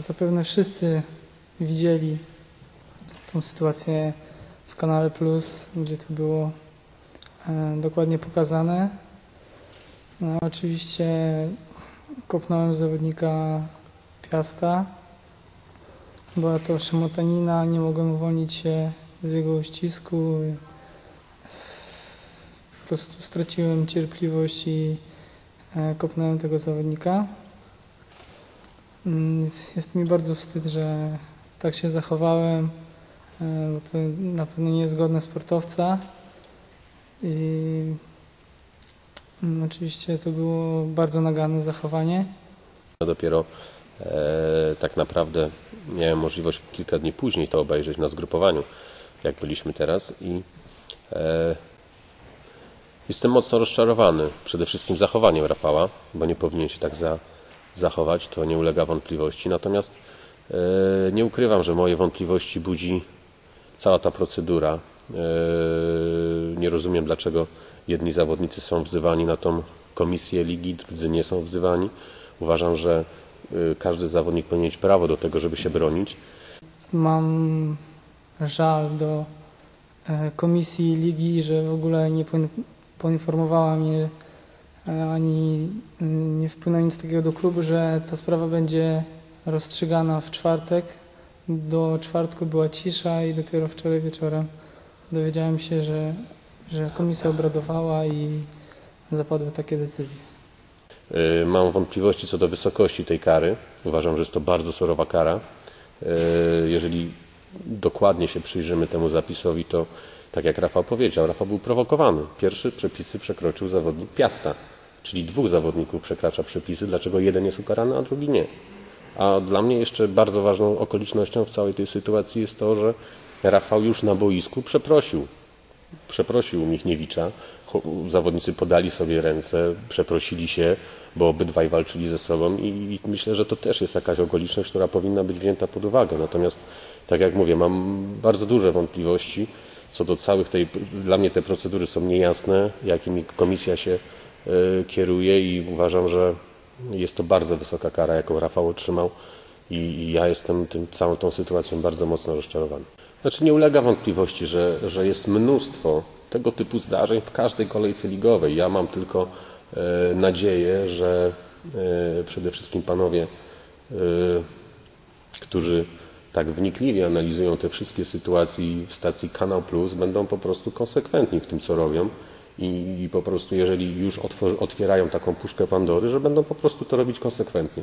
zapewne wszyscy widzieli tą sytuację w kanale Plus, gdzie to było e, dokładnie pokazane. No, oczywiście kopnąłem zawodnika Piasta. Była to szymotanina, nie mogłem uwolnić się z jego uścisku. Po prostu straciłem cierpliwość i e, kopnąłem tego zawodnika. Mm, Jest mi bardzo wstyd, że tak się zachowałem, e, bo to na pewno nie jest godne sportowca. I mm, oczywiście to było bardzo naganne zachowanie. Dopiero e, tak naprawdę miałem możliwość kilka dni później to obejrzeć na zgrupowaniu, jak byliśmy teraz i e, jestem mocno rozczarowany przede wszystkim zachowaniem Rafała, bo nie powinien się tak za, zachować, to nie ulega wątpliwości. Natomiast e, nie ukrywam, że moje wątpliwości budzi cała ta procedura. E, nie rozumiem, dlaczego jedni zawodnicy są wzywani na tą komisję ligi, drudzy nie są wzywani. Uważam, że e, każdy zawodnik powinien mieć prawo do tego, żeby się bronić. Mam żal do komisji ligi, że w ogóle nie poin- poinformowała mnie ani mm, nie wpłynęło nic takiego do klubu, że ta sprawa będzie rozstrzygana w czwartek. Do czwartku była cisza i dopiero wczoraj wieczorem dowiedziałem się, że, że komisja obradowała i zapadły takie decyzje. Y, Mam wątpliwości co do wysokości tej kary. Uważam, że jest to bardzo surowa kara. Y, Jeżeli dokładnie się przyjrzymy temu zapisowi, to tak jak Rafał powiedział, Rafał był prowokowany. Pierwszy przepisy przekroczył zawodnik Piasta, czyli dwóch zawodników przekracza przepisy. Dlaczego jeden jest ukarany, a drugi nie? A dla mnie jeszcze bardzo ważną okolicznością w całej tej sytuacji jest to, że Rafał już na boisku przeprosił przeprosił Michniewicza. Zawodnicy podali sobie ręce, przeprosili się, bo obydwaj walczyli ze sobą i myślę, że to też jest jakaś okoliczność, która powinna być wzięta pod uwagę. Natomiast, tak jak mówię, mam bardzo duże wątpliwości co do całych tej, dla mnie te procedury są niejasne, jakimi komisja się e, kieruje i uważam, że jest to bardzo wysoka kara, jaką Rafał otrzymał i, ja jestem tym, całą tą sytuacją bardzo mocno rozczarowany. Znaczy nie ulega wątpliwości, że, że jest mnóstwo tego typu zdarzeń w każdej kolejce ligowej. Ja mam tylko e, nadzieję, że e, przede wszystkim panowie, którzy tak wnikliwie analizują te wszystkie sytuacje w stacji Kanał Plus, będą po prostu konsekwentni w tym, co robią. I, po prostu, jeżeli już otwierają taką puszkę Pandory, że będą po prostu to robić konsekwentnie.